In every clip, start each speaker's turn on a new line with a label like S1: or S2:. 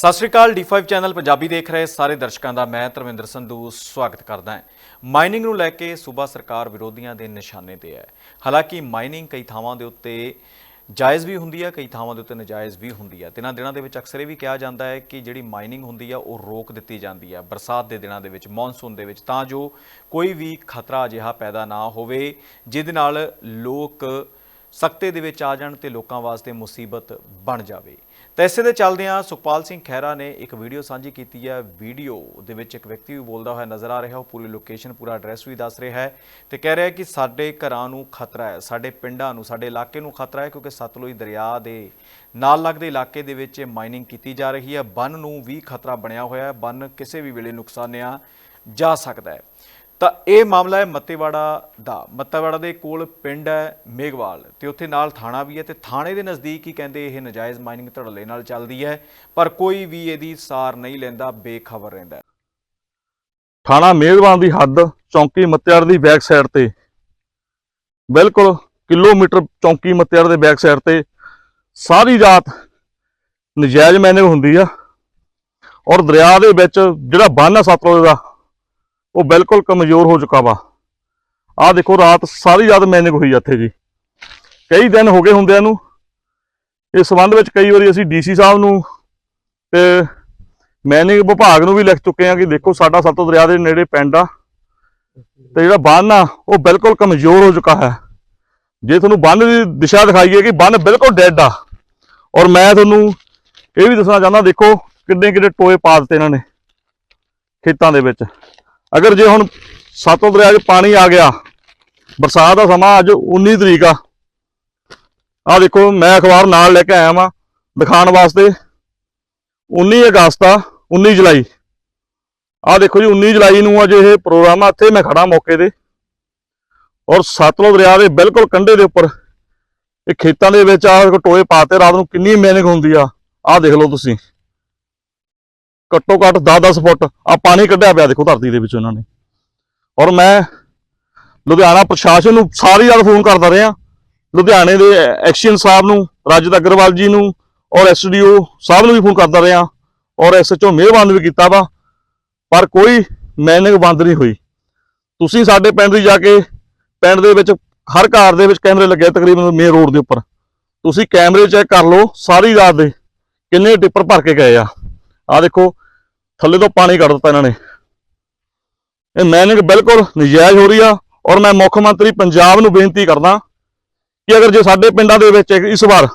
S1: ਸਤਿ ਸ਼੍ਰੀ ਅਕਾਲ D5 channel Punjabi ਦੇਖ ਰਹੇ ਸਾਰੇ ਦਰਸ਼ਕਾਂ ਦਾ, ਮੈਂ ਧਰਮਿੰਦਰ ਸੰਧੂ, ਸਵਾਗਤ ਕਰਦਾ ਹਾਂ। ਮਾਈਨਿੰਗ ਨੂੰ ਲੈ ਕੇ ਸੂਬਾ ਸਰਕਾਰ ਵਿਰੋਧੀਆਂ ਦੇ ਨਿਸ਼ਾਨੇ ਤੇ ਹੈ। ਹਾਲਾਂਕਿ ਮਾਈਨਿੰਗ ਕਈ ਥਾਵਾਂ ਦੇ ਉੱਤੇ ਜਾਇਜ਼ ਵੀ ਹੁੰਦੀ ਹੈ ਕਈ ਥਾਵਾਂ ਦੇ ਉੱਤੇ ਨਜਾਇਜ਼ ਵੀ ਹੁੰਦੀ ਹੈ ਤਿੰਨਾਂ ਦਿਨਾਂ ਦੇ ਵਿੱਚ ਅਕਸਰ ਇਹ ਵੀ ਕਿਹਾ ਜਾਂਦਾ ਹੈ ਕਿ ਜਿਹੜੀ ਮਾਈਨਿੰਗ ਹੁੰਦੀ ਆ, ਉਹ ਰੋਕ ਦਿੱਤੀ ਜਾਂਦੀ ਹੈ ਬਰਸਾਤ ਦੇ ਦਿਨਾਂ ਦੇ ਵਿੱਚ, ਮੌਨਸੂਨ ਦੇ ਵਿੱਚ, ਤਾਂ ਜੋ ਕੋਈ ਵੀ ਖਤਰਾ ਅਜਿਹਾ ਪੈਦਾ ਨਾ ਹੋਵੇ, ਜਿਹਦੇ ਨਾਲ ਲੋਕ ਸਖਤੇ ਦੇ ਵਿੱਚ ਆ ਜਾਣ ਤੇ ਲੋਕਾਂ ਵਾਸਤੇ ਮੁਸੀਬਤ ਬਣ ਜਾਵੇ। ਤਾਂ ਇਸੇ ਦੇ ਚੱਲਦਿਆਂ ਸੁਖਪਾਲ ਸਿੰਘ ਖਹਿਰਾ ਨੇ ਇੱਕ ਵੀਡੀਓ ਸਾਂਝੀ ਕੀਤੀ ਹੈ। ਵੀਡੀਓ ਦੇ ਵਿੱਚ ਇੱਕ ਵਿਅਕਤੀ ਵੀ ਬੋਲਦਾ ਹੋਇਆ ਨਜ਼ਰ ਆ ਰਿਹਾ, ਉਹ ਪੂਰੀ ਲੋਕੇਸ਼ਨ, ਪੂਰਾ ਐਡਰੈਸ ਵੀ ਦੱਸ ਰਿਹਾ ਹੈ ਤੇ ਕਹਿ ਰਿਹਾ ਕਿ ਸਾਡੇ ਘਰਾਂ ਨੂੰ ਖਤਰਾ ਹੈ, ਸਾਡੇ ਪਿੰਡਾਂ ਨੂੰ, ਸਾਡੇ ਇਲਾਕੇ ਨੂੰ ਖਤਰਾ ਹੈ ਕਿਉਂਕਿ ਸਤਲੁਜ ਦਰਿਆ ਦੇ ਨਾਲ ਲੱਗਦੇ ਇਲਾਕੇ ਦੇ ਵਿੱਚ ਮਾਈਨਿੰਗ ਕੀਤੀ ਜਾ ਰਹੀ ਹੈ। ਬੰਨ ਨੂੰ ਵੀ ਖਤਰਾ ਬਣਿਆ ਹੋਇਆ ਹੈ, ਬੰਨ ਕਿਸੇ ਵੀ ਵੇਲੇ ਨੁਕਸਾਨਿਆ ਜਾ ਸਕਦਾ ਹੈ। ਤਾਂ ਇਹ ਮਾਮਲਾ ਹੈ ਮੱਤੇਵਾੜਾ ਦਾ। ਮੱਤੇਵਾੜਾ ਦੇ ਕੋਲ ਪਿੰਡ ਹੈ ਮੇਘਵਾਲ ਤੇ ਉੱਥੇ ਨਾਲ ਥਾਣਾ ਵੀ ਹੈ ਤੇ ਥਾਣੇ ਦੇ ਨਜ਼ਦੀਕ ਹੀ ਕਹਿੰਦੇ ਇਹ ਨਜਾਇਜ਼ ਮਾਈਨਿੰਗ ਧੜਲੇ ਨਾਲ ਚੱਲਦੀ ਹੈ, ਪਰ ਕੋਈ ਵੀ ਇਹਦੀ ਸਾਰ ਨਹੀਂ ਲੈਂਦਾ, ਬੇਖਬਰ ਰਹਿੰਦਾ
S2: ਥਾਣਾ ਮੇਜ਼ਬਾਨ ਦੀ ਹੱਦ, ਚੌਂਕੀ ਮੱਤਿਆੜ ਦੀ ਬੈਕ ਸਾਈਡ ਤੇ। ਬਿਲਕੁਲ ਕਿਲੋਮੀਟਰ ਚੌਂਕੀ ਮੱਤਿਆੜ ਦੇ ਬੈਕ ਸਾਈਡ ਤੇ ਸਾਰੀ ਰਾਤ ਨਜਾਇਜ਼ ਮੈਨਿੰਗ ਹੁੰਦੀ ਆ। ਔਰ ਦਰਿਆ ਦੇ ਵਿੱਚ ਜਿਹੜਾ ਬੰਨ ਆ ਸਤਲੁਜ ਦਾ ਉਹ ਬਿਲਕੁਲ ਕਮਜ਼ੋਰ ਹੋ ਚੁੱਕਾ ਵਾ। ਆਹ ਦੇਖੋ, ਰਾਤ ਸਾਰੀ ਰਾਤ ਮੈਨਿੰਗ ਹੋਈ ਆ ਇੱਥੇ ਜੀ। ਕਈ ਦਿਨ ਹੋ ਗਏ ਹੁੰਦਿਆਂ ਨੂੰ। ਇਸ ਸੰਬੰਧ ਵਿੱਚ ਕਈ ਵਾਰੀ ਅਸੀਂ ਡੀਸੀ ਸਾਹਿਬ ਨੂੰ ਤੇ ਮੈਨਿੰਗ ਵਿਭਾਗ ਨੂੰ ਵੀ ਲਿਖ ਚੁੱਕੇ ਆ ਕਿ ਦੇਖੋ, ਸਾਡਾ ਸਤਲੁਜ ਦਰਿਆ ਦੇ ਨੇੜੇ ਪਿੰਡ ਆ। ਤੇ ਜਿਹੜਾ ਬੰਨ ਆ, ਉਹ ਬਿਲਕੁਲ ਕਮਜ਼ੋਰ ਹੋ ਚੁੱਕਾ ਹੈ। ਜੇ ਤੁਹਾਨੂੰ ਬੰਨ ਦੀ ਦਿਸ਼ਾ ਦਿਖਾਈਏ ਕਿ ਬੰਨ ਬਿਲਕੁਲ ਡੈੱਡ ਆ। ਔਰ ਮੈਂ ਤੁਹਾਨੂੰ ਇਹ ਵੀ ਦੱਸਣਾ ਚਾਹੁੰਦਾ, ਦੇਖੋ ਕਿੰਨੇ ਕਿੰਨੇ ਟੋਏ ਪਾ ਦਿੱਤੇ ਇਹਨਾਂ ਨੇ ਖੇਤਾਂ ਦੇ ਵਿੱਚ। ਅਗਰ ਜੇ ਹੁਣ ਸਤਲੁਜ ਦਰਿਆ 'ਚ ਪਾਣੀ ਆ ਗਿਆ, ਬਰਸਾਤ ਦਾ ਸਮਾਂ ਅੱਜ 19 ਤਰੀਕ ਆ। ਆ ਦੇਖੋ, ਮੈਂ ਅਖਬਾਰ ਨਾਲ ਲੈ ਕੇ ਆਇਆ ਵਾਂ, ਦਿਖਾਉਣ ਵਾਸਤੇ। 19 ਅਗਸਤ ਆ 19 ਜੁਲਾਈ। ਆ ਦੇਖੋ ਜੀ 19 ਜੁਲਾਈ ਨੂੰ ਅੱਜ ਇਹ ਪ੍ਰੋਗਰਾਮ ਆ, ਇੱਥੇ ਮੈਂ ਖੜਾ ਮੌਕੇ ਤੇ। ਔਰ ਸਤਲੁਜ ਦਰਿਆ ਦੇ ਬਿਲਕੁਲ ਕੰਢੇ ਦੇ ਉੱਪਰ, ਇਹ ਖੇਤਾਂ ਦੇ ਵਿੱਚ ਆ ਟੋਏ ਪਾਤੇ, ਰਾਤ ਨੂੰ ਕਿੰਨੀ ਮਿਹਨਤ ਹੁੰਦੀ ਆ। ਆ ਦੇਖ ਲਓ ਤੁਸੀਂ। ਘੱਟੋ ਘੱਟ 10-10 ਫੁੱਟ ਆ ਪਾਣੀ ਕੱਢਿਆ ਪਿਆ ਦੇਖੋ ਧਰਤੀ ਦੇ ਵਿੱਚ ਉਹਨਾਂ ਨੇ। ਔਰ ਮੈਂ ਲੁਧਿਆਣਾ ਪ੍ਰਸ਼ਾਸਨ ਨੂੰ ਸਾਰੀ ਰਾਤ ਫੋਨ ਕਰਦਾ ਰਿਹਾ। ਲੁਧਿਆਣੇ ਦੇ ਐਕਸ਼ਨ ਸਾਹਿਬ ਨੂੰ ਰਾਜਤ ਅਗਰਵਾਲ ਜੀ ਨੂੰ ਔਰ ਐਸਡੀਓ ਸਾਹਿਬ ਨੂੰ ਵੀ ਫੋਨ ਕਰਦਾ ਰਿਹਾ ਔਰ ਐਸਐਚਓ ਮਿਹਰਬਾਨ ਵੀ ਕੀਤਾ ਵਾ। ਪਰ ਕੋਈ ਮੈਨਿੰਗ ਬੰਦ ਨਹੀਂ ਹੋਈ। ਤੁਸੀਂ ਸਾਡੇ ਪਿੰਡ ਦੀ ਜਾ ਕੇ ਪਿੰਡ ਦੇ ਵਿੱਚ ਹਰ ਘਰ ਦੇ ਵਿੱਚ ਕੈਮਰੇ ਲੱਗੇ ਤਕਰੀਬਨ ਮੇਨ ਰੋਡ ਦੇ ਉੱਪਰ। ਤੁਸੀਂ ਕੈਮਰੇ ਚੈੱਕ ਕਰ ਲਓ ਸਾਰੀ ਰਾਤ ਦੇ ਕਿੰਨੇ ਟਿੱਪਰ ਭਰ ਕੇ ਗਏ ਆ। ਆ ਦੇਖੋ, ਥੱਲੇ ਤੋਂ ਪਾਣੀ ਕੱਢ ਦਿੱਤਾ ਇਹਨਾਂ ਨੇ। ਇਹ ਮੈਨਿੰਗ ਬਿਲਕੁਲ ਨਜਾਇਜ਼ ਹੋ ਰਹੀ ਆ ਔਰ ਮੈਂ ਮੁੱਖ ਮੰਤਰੀ ਪੰਜਾਬ ਨੂੰ ਬੇਨਤੀ ਕਰਦਾ ਕਿ ਅਗਰ ਜੇ ਸਾਡੇ ਪਿੰਡਾਂ ਦੇ ਵਿੱਚ ਇਸ ਵਾਰ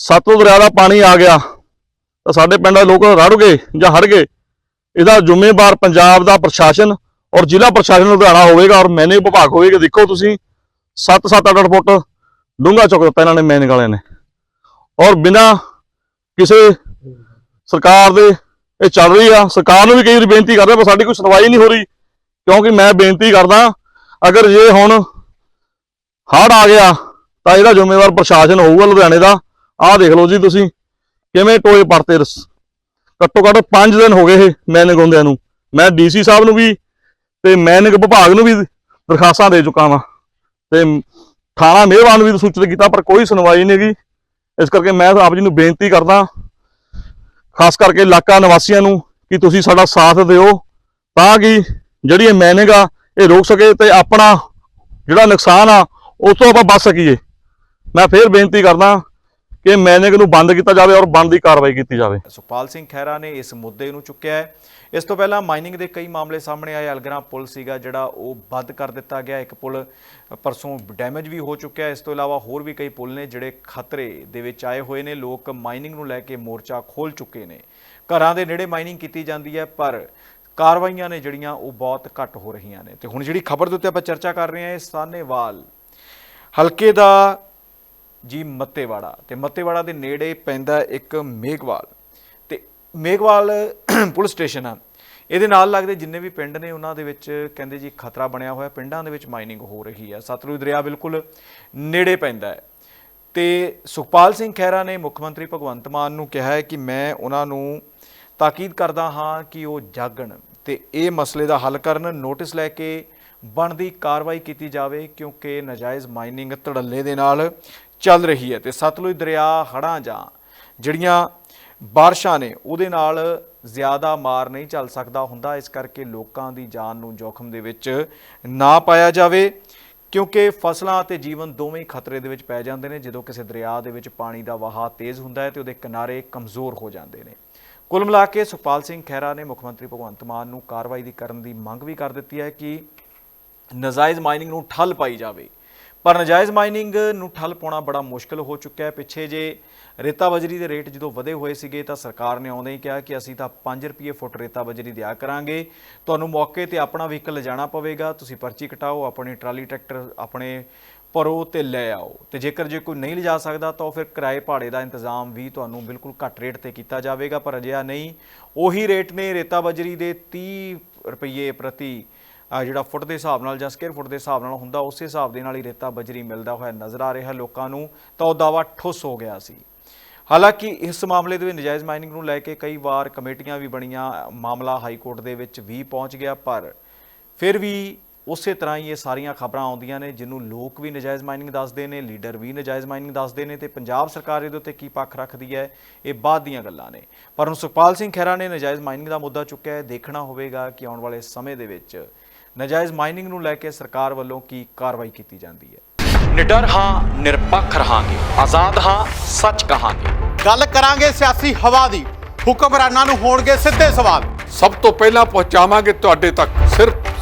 S2: ਸਤਲੁਜ ਦਰਿਆ ਦਾ ਪਾਣੀ ਆ ਗਿਆ, ਤਾਂ ਸਾਡੇ ਪਿੰਡ ਦੇ ਲੋਕ ਰੜ ਗਏ ਜਾਂ ਹੜ ਗਏ। ਇਹਦਾ ਜ਼ਿੰਮੇਵਾਰ ਪੰਜਾਬ ਦਾ ਪ੍ਰਸ਼ਾਸਨ ਔਰ ਜ਼ਿਲ੍ਹਾ ਪ੍ਰਸ਼ਾਸਨ ਲੁਧਿਆਣਾ ਹੋਵੇਗਾ ਔਰ ਮੈਨੇ ਵਿਭਾਗ ਹੋਵੇਗਾ। ਦੇਖੋ ਤੁਸੀਂ 7-7 8 ਫੁੱਟ ਡੂੰਘਾ ਚੁੱਕ ਦਿੱਤਾ ਇਹਨਾਂ ਨੇ ਮੈਨਿੰਗ ਵਾਲਿਆਂ ਨੇ। ਔਰ ਬਿਨਾਂ ਕਿਸੇ ਸਰਕਾਰ ਦੇ ਇਹ ਚੱਲ ਰਹੀ ਆ। ਸਰਕਾਰ ਨੂੰ ਵੀ ਕਈ ਵਾਰੀ ਬੇਨਤੀ ਕਰਦੇ ਪਰ ਸਾਡੀ ਕੋਈ ਸੁਣਵਾਈ ਨਹੀਂ ਹੋ ਰਹੀ, ਕਿਉਂਕਿ ਮੈਂ ਬੇਨਤੀ ਕਰਦਾ, ਅਗਰ ਜੇ ਹੁਣ ਹੜ ਆ ਗਿਆ, ਤਾਂ ਇਹਦਾ ਜ਼ਿੰਮੇਵਾਰ ਪ੍ਰਸ਼ਾਸਨ ਹੋਊਗਾ ਲੁਧਿਆਣੇ ਦਾ। ਆਹ ਦੇਖ ਲਓ ਜੀ ਤੁਸੀਂ, ਕਿਵੇਂ ਟੋਏ ਪਰਤੇ ਰਸ। ਘੱਟੋ ਘੱਟ 5 ਦਿਨ ਹੋ ਗਏ ਇਹ ਮੈਨਿੰਗ ਹੁੰਦਿਆਂ ਨੂੰ। ਮੈਂ ਡੀਸੀ ਸਾਹਿਬ ਨੂੰ ਵੀ ਤੇ ਮੈਨਿੰਗ ਵਿਭਾਗ ਨੂੰ ਵੀ ਦਰਖਾਸਤਾਂ ਦੇ ਚੁੱਕਾ ਵਾਂ। ਤੇ ਥਾਣਾ ਮਿਹਰਬਾਨ ਨੂੰ ਵੀ ਸੂਚਿਤ ਕੀਤਾ, ਪਰ ਕੋਈ ਸੁਣਵਾਈ ਨਹੀਂ ਗਈ ਇਸ ਕਰਕੇ ਮੈਂ ਆਪ ਜੀ ਨੂੰ ਬੇਨਤੀ ਕਰਦਾ ਖਾਸ ਕਰਕੇ ਇਲਾਕਾ ਨਿਵਾਸੀਆਂ ਨੂੰ ਕਿ ਤੁਸੀਂ ਸਾਡਾ ਸਾਥ ਦਿਓ ਤਾਂ ਕਿ ਜਿਹੜੀ ਇਹ ਮੈਨਿੰਗ ਆ, ਇਹ ਰੋਕ ਸਕੇ ਤੇ ਆਪਣਾ ਜਿਹੜਾ ਨੁਕਸਾਨ ਆ, ਉਸ ਤੋਂ ਆਪਾਂ ਬਚ ਸਕੀਏ। ਮੈਂ ਫੇਰ ਬੇਨਤੀ ਕਰਦਾ ਕਿ ਮੈਨਿੰਗ ਨੂੰ ਬੰਦ ਕੀਤਾ ਜਾਵੇ ਔਰ ਬੰਦ ਦੀ ਕਾਰਵਾਈ ਕੀਤੀ ਜਾਵੇ।
S1: ਸੁਖਪਾਲ ਸਿੰਘ ਖਹਿਰਾ ਨੇ ਇਸ ਮੁੱਦੇ ਨੂੰ ਚੁੱਕਿਆ ਹੈ। ਇਸ ਤੋਂ ਪਹਿਲਾਂ ਮਾਈਨਿੰਗ ਦੇ ਕਈ ਮਾਮਲੇ ਸਾਹਮਣੇ ਆਏ। ਅਲਗਰਾ ਪੁਲ ਸੀਗਾ ਜਿਹੜਾ ਉਹ ਬੰਦ ਕਰ ਦਿੱਤਾ ਗਿਆ। ਇੱਕ ਪੁਲ ਪਰਸੋਂ ਡੈਮੇਜ ਵੀ ਹੋ ਚੁੱਕਿਆ ਇਸ ਤੋਂ ਇਲਾਵਾ ਹੋਰ ਵੀ ਕਈ ਪੁਲ ਨੇ ਜਿਹੜੇ ਖਤਰੇ ਦੇ ਵਿੱਚ ਆਏ ਹੋਏ ਨੇ। ਲੋਕ ਮਾਈਨਿੰਗ ਨੂੰ ਲੈ ਕੇ ਮੋਰਚਾ ਖੋਲ ਚੁੱਕੇ ਨੇ। ਘਰਾਂ ਦੇ ਨੇੜੇ ਮਾਈਨਿੰਗ ਕੀਤੀ ਜਾਂਦੀ ਹੈ, ਪਰ ਕਾਰਵਾਈਆਂ ਨੇ ਜਿਹੜੀਆਂ ਉਹ ਬਹੁਤ ਘੱਟ ਹੋ ਰਹੀਆਂ ਨੇ। ਤੇ ਹੁਣ ਜਿਹੜੀ ਖਬਰ ਦੇ ਉੱਤੇ ਆਪਾਂ ਚਰਚਾ ਕਰ ਰਹੇ ਹਾਂ, ਇਹ ਸਾਨੇਵਾਲ ਹਲਕੇ ਦਾ ਜੀ, ਮੱਤੇਵਾੜਾ। ਤੇ ਮੱਤੇਵਾੜਾ ਦੇ ਨੇੜੇ ਪੈਂਦਾ ਇੱਕ ਮੇਘਵਾਲ। ਤੇ ਮੇਘਵਾਲ ਪੁਲਿਸ ਸਟੇਸ਼ਨ ਆ। ਇਹਦੇ ਨਾਲ ਲੱਗਦੇ ਜਿੰਨੇ ਵੀ ਪਿੰਡ ਨੇ, ਉਹਨਾਂ ਦੇ ਵਿੱਚ ਕਹਿੰਦੇ ਜੀ ਖਤਰਾ ਬਣਿਆ ਹੋਇਆ। ਪਿੰਡਾਂ ਦੇ ਵਿੱਚ ਮਾਈਨਿੰਗ ਹੋ ਰਹੀ ਹੈ ਸਤਲੁਜ ਦਰਿਆ ਬਿਲਕੁਲ ਨੇੜੇ ਪੈਂਦਾ ਹੈ। ਤੇ ਸੁਖਪਾਲ ਸਿੰਘ ਖਹਿਰਾ ਨੇ ਮੁੱਖ ਮੰਤਰੀ ਭਗਵੰਤ ਮਾਨ ਨੂੰ ਕਿਹਾ ਹੈ ਕਿ ਮੈਂ ਉਹਨਾਂ ਨੂੰ ਤਾਕੀਦ ਕਰਦਾ ਹਾਂ ਕਿ ਉਹ ਜਾਗਣ। ਤੇ ਇਹ ਮਸਲੇ ਦਾ ਹੱਲ ਕਰਨ, ਨੋਟਿਸ ਲੈ ਕੇ ਬਣਦੀ ਕਾਰਵਾਈ ਕੀਤੀ ਜਾਵੇ ਕਿਉਂਕਿ ਨਜਾਇਜ਼ ਮਾਈਨਿੰਗ ਧੜੱਲੇ ਦੇ ਨਾਲ ਚੱਲ ਰਹੀ ਹੈ ਤੇ ਸਤਲੁਜ ਦਰਿਆ ਹੜ੍ਹਾਂ ਜਾਂ ਜਿਹੜੀਆਂ ਬਾਰਿਸ਼ਾਂ ਨੇ ਉਹਦੇ ਨਾਲ ਜ਼ਿਆਦਾ ਮਾਰ ਨਹੀਂ ਚੱਲ ਸਕਦਾ ਹੁੰਦਾ। ਇਸ ਕਰਕੇ ਲੋਕਾਂ ਦੀ ਜਾਨ ਨੂੰ ਜੋਖਮ ਦੇ ਵਿੱਚ ਨਾ ਪਾਇਆ ਜਾਵੇ ਕਿਉਂਕਿ ਫਸਲਾਂ ਅਤੇ ਜੀਵਨ ਦੋਵੇਂ ਖਤਰੇ ਦੇ ਵਿੱਚ ਪੈ ਜਾਂਦੇ ਨੇ। ਜਦੋਂ ਕਿਸੇ ਦਰਿਆ ਦੇ ਵਿੱਚ ਪਾਣੀ ਦਾ ਵਹਾਅ ਤੇਜ਼ ਹੁੰਦਾ ਹੈ ਤੇ ਉਹਦੇ ਕਿਨਾਰੇ ਕਮਜ਼ੋਰ ਹੋ ਜਾਂਦੇ ਨੇ। ਕੁੱਲ ਮਿਲਾ ਕੇ ਸੁਖਪਾਲ ਸਿੰਘ ਖਹਿਰਾ ਨੇ ਮੁੱਖ ਮੰਤਰੀ ਭਗਵੰਤ ਮਾਨ ਨੂੰ ਕਾਰਵਾਈ ਦੀ ਕਰਨ ਦੀ ਮੰਗ ਵੀ ਕਰ ਦਿੱਤੀ ਹੈ ਕਿ ਨਜਾਇਜ਼ ਮਾਈਨਿੰਗ ਨੂੰ ਠੱਲ ਪਾਈ ਜਾਵੇ। ਪਰ ਨਜਾਇਜ਼ ਮਾਈਨਿੰਗ ਨੂੰ ਠੱਲ ਪਾਉਣਾ ਬੜਾ ਮੁਸ਼ਕਲ ਹੋ ਚੁੱਕਿਆ ਹੈ। ਪਿੱਛੇ ਜੇ ਰੇਤਾ ਬਜਰੀ ਦੇ ਰੇਟ ਜਦੋਂ ਵਧੇ ਹੋਏ ਸੀਗੇ ਤਾਂ ਸਰਕਾਰ ਨੇ ਆਉਂਦੇ ਹੀ ਕਿਹਾ ਕਿ ਅਸੀਂ ਤਾਂ 5 ਰੁਪਏ ਫੁੱਟ ਰੇਤਾ ਬਜਰੀ ਦਿਆ ਕਰਾਂਗੇ। ਤੁਹਾਨੂੰ ਮੌਕੇ ਤੇ ਆਪਣਾ ਵਹੀਕਲ ਲਿਜਾਣਾ ਪਵੇਗਾ। ਤੁਸੀਂ ਪਰਚੀ ਕਟਾਓ, ਆਪਣੀ ਟਰਾਲੀ ਟਰੈਕਟਰ ਆਪਣੇ ਭਰੋ ਤੇ ਲੈ ਆਓ। ਤੇ ਜੇਕਰ ਜੇ ਕੋਈ ਨਹੀਂ ਲਿਜਾ ਸਕਦਾ ਤਾਂ ਫਿਰ ਕਿਰਾਏ ਭਾੜੇ ਦਾ ਇੰਤਜ਼ਾਮ ਵੀ ਤੁਹਾਨੂੰ ਬਿਲਕੁਲ ਘੱਟ ਰੇਟ ਤੇ ਕੀਤਾ ਜਾਵੇਗਾ। ਪਰ ਅਜਿਹਾ ਨਹੀਂ। ਉਹੀ ਰੇਟ ਨੇ ਰੇਤਾ ਬਜਰੀ ਦੇ 30 ਰੁਪਏ ਪ੍ਰਤੀ ਜਿਹੜਾ ਫੁੱਟ ਦੇ ਹਿਸਾਬ ਨਾਲ ਜਾਂ ਸਕੁਅਰ ਫੁੱਟ ਦੇ ਹਿਸਾਬ ਨਾਲ ਹੁੰਦਾ, ਉਸੇ ਹਿਸਾਬ ਦੇ ਨਾਲ ਹੀ ਰੇਤਾ ਬਜਰੀ ਮਿਲਦਾ ਹੋਇਆ ਨਜ਼ਰ ਆ ਰਿਹਾ। ਲੋਕਾਂ ਨੂੰ ਤਾਂ ਉਹ ਦਾਵਾ ਠੁੱਸ ਹੋ ਗਿਆ ਸੀ। ਹਾਲਾਂਕਿ ਇਸ ਮਾਮਲੇ ਦੇ ਵਿੱਚ ਨਜਾਇਜ਼ ਮਾਈਨਿੰਗ ਨੂੰ ਲੈ ਕੇ ਕਈ ਵਾਰ ਕਮੇਟੀਆਂ ਵੀ ਬਣੀਆਂ। ਮਾਮਲਾ ਹਾਈ ਕੋਰਟ ਦੇ ਵਿੱਚ ਵੀ ਪਹੁੰਚ ਗਿਆ, ਪਰ ਫਿਰ ਵੀ ਉਸੇ ਤਰ੍ਹਾਂ ਹੀ ਇਹ ਸਾਰੀਆਂ ਖਬਰਾਂ ਆਉਂਦੀਆਂ ਨੇ ਜਿਹਨੂੰ ਲੋਕ ਵੀ ਨਜਾਇਜ਼ ਮਾਈਨਿੰਗ ਦੱਸਦੇ ਨੇ ਲੀਡਰ ਵੀ ਨਜਾਇਜ਼ ਮਾਈਨਿੰਗ ਦੱਸਦੇ ਨੇ ਤੇ ਪੰਜਾਬ ਸਰਕਾਰ ਇਹਦੇ ਉੱਤੇ ਕੀ ਪੱਖ ਰੱਖਦੀ ਹੈ ਇਹ ਬਾਅਦ ਦੀਆਂ ਗੱਲਾਂ ਨੇ। ਪਰ ਹੁਣ ਸੁਖਪਾਲ ਸਿੰਘ ਖਹਿਰਾ ਨੇ ਨਜਾਇਜ਼ ਮਾਈਨਿੰਗ ਦਾ ਮੁੱਦਾ ਚੁੱਕਿਆ ਹੈ ਦੇਖਣਾ ਹੋਵੇਗਾ ਕਿ ਆਉਣ ਵਾਲੇ ਸਮੇਂ ਦੇ ਵਿੱਚ ਨਜਾਇਜ਼ ਮਾਈਨਿੰਗ ਨੂੰ ਲੈ ਕੇ ਸਰਕਾਰ ਵੱਲੋਂ ਕੀ ਕਾਰਵਾਈ ਕੀਤੀ ਜਾਂਦੀ ਹੈ।
S3: ਨਿਡਰ ਹਾਂ ਨਿਰਪੱਖ ਰਹਾਂਗੇ ਆਜ਼ਾਦ ਹਾਂ ਸੱਚ ਕਹਾਂਗੇ।
S4: ਗੱਲ ਕਰਾਂਗੇ ਸਿਆਸੀ ਹਵਾ ਦੀ ਹੁਕਮਰਾਨਾਂ ਨੂੰ ਹੋਣਗੇ ਸਿੱਧੇ ਸਵਾਲ।
S5: ਸਭ ਤੋਂ ਪਹਿਲਾਂ ਪਹੁੰਚਾਵਾਂਗੇ ਤੁਹਾਡੇ ਤੱਕ ਸਿਰਫ